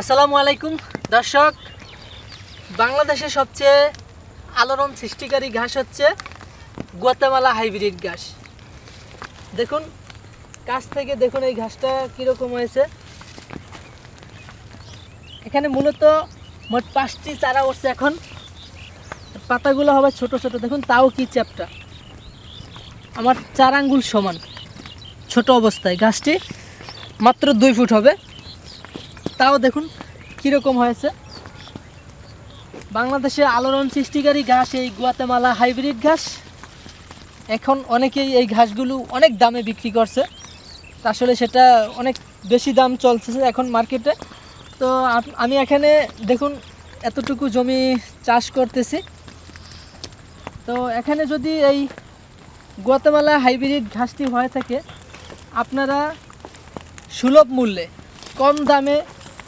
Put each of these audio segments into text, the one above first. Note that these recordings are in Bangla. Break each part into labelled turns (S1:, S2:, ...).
S1: আসসালামু আলাইকুম। দর্শক বাংলাদেশের সবচেয়ে আলোড়ন সৃষ্টিকারী ঘাস হচ্ছে গোয়াতেমালা হাইব্রিড ঘাস। দেখুন, কাছ থেকে দেখুন এই ঘাসটা কীরকম হয়েছে। এখানে মূলত মোট পাঁচটি চারা উঠছে এখন। পাতাগুলো হবে ছোট ছোট। দেখুন, তাও কি চ্যাপটা? আমার চার আঙ্গুল সমান। ছোট অবস্থায়। গাছটি মাত্র দুই ফুট হবে। তাও দেখুন কীরকম হয়েছে। বাংলাদেশে আলোড়ন সৃষ্টিকারী ঘাস এই গুয়াতেমালা হাইব্রিড ঘাস। এখন অনেকেই এই ঘাসগুলো অনেক দামে বিক্রি করছে। আসলে সেটা অনেক বেশি দাম চলছে এখন মার্কেটে। তো আমি এখানে দেখুন এতটুকু জমি চাষ করতেছি। তো এখানে যদি এই গুয়াতেমালা হাইব্রিড ঘাসটি হয়ে থাকে, আপনারা সুলভ মূল্যে কম দামে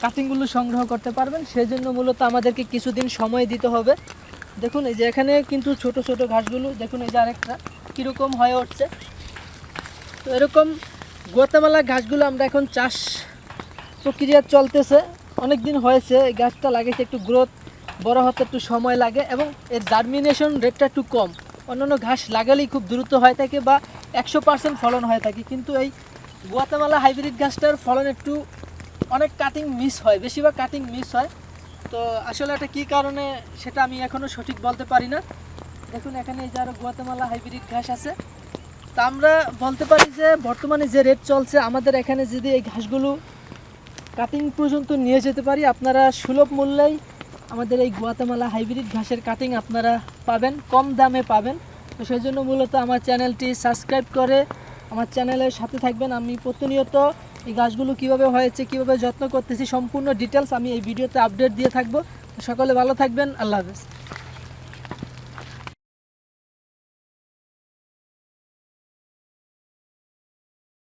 S1: কাটিংগুলো সংগ্রহ করতে পারবেন সেই জন্য মূলত আমাদেরকে কিছুদিন সময় দিতে হবে। দেখুন, এই যে এখানে কিন্তু ছোট ছোট ঘাসগুলো, দেখুন এই যে আরেকটা, কীরকম হয়ে উঠছে। তো এরকম গোয়াতেমালা ঘাসগুলো আমরা এখন চাষ প্রক্রিয়া চলতেছে। অনেক দিন হয়েছে, এই গাছটা লাগেছে একটু গ্রোথ বড় হতে একটু সময় লাগে এবং এর জার্মিনেশন রেটটা একটু কম। অন্যান্য ঘাস লাগালেই খুব দ্রুত হয়ে থাকে বা একশো পার্সেন্ট ফলন হয়ে থাকে। কিন্তু এই গুয়াতেমালা হাইব্রিড গাছটার ফলন একটু অনেক কাটিং মিস হয়, বেশিরভাগ কাটিং মিস হয়। তো আসলে এটা কী কারণে সেটা আমি এখনও সঠিক বলতে পারি না। দেখুন, এখানে এই যে আরও গুয়াতেমালা হাইব্রিড ঘাস আছে। তা আমরা বলতে পারি যে বর্তমানে যে রেট চলছে, আমাদের এখানে যদি এই ঘাসগুলো কাটিং পর্যন্ত নিয়ে যেতে পারি, আপনারা সুলভ মূল্যেই আমাদের এই গুয়াতেমালা হাইব্রিড ঘাসের কাটিং আপনারা পাবেন, কম দামে পাবেন। তো সেই জন্য মূলত আমার চ্যানেলটি সাবস্ক্রাইব করে আমার চ্যানেলের সাথে থাকবেন। আমি প্রতিনিয়ত এই গাছগুলো কীভাবে হয়েছে, কীভাবে যত্ন করতেছি, সম্পূর্ণ ডিটেলস আমি এই ভিডিওতে আপডেট দিয়ে থাকব। সকলে ভালো থাকবেন, আল্লাহ হাফেজ।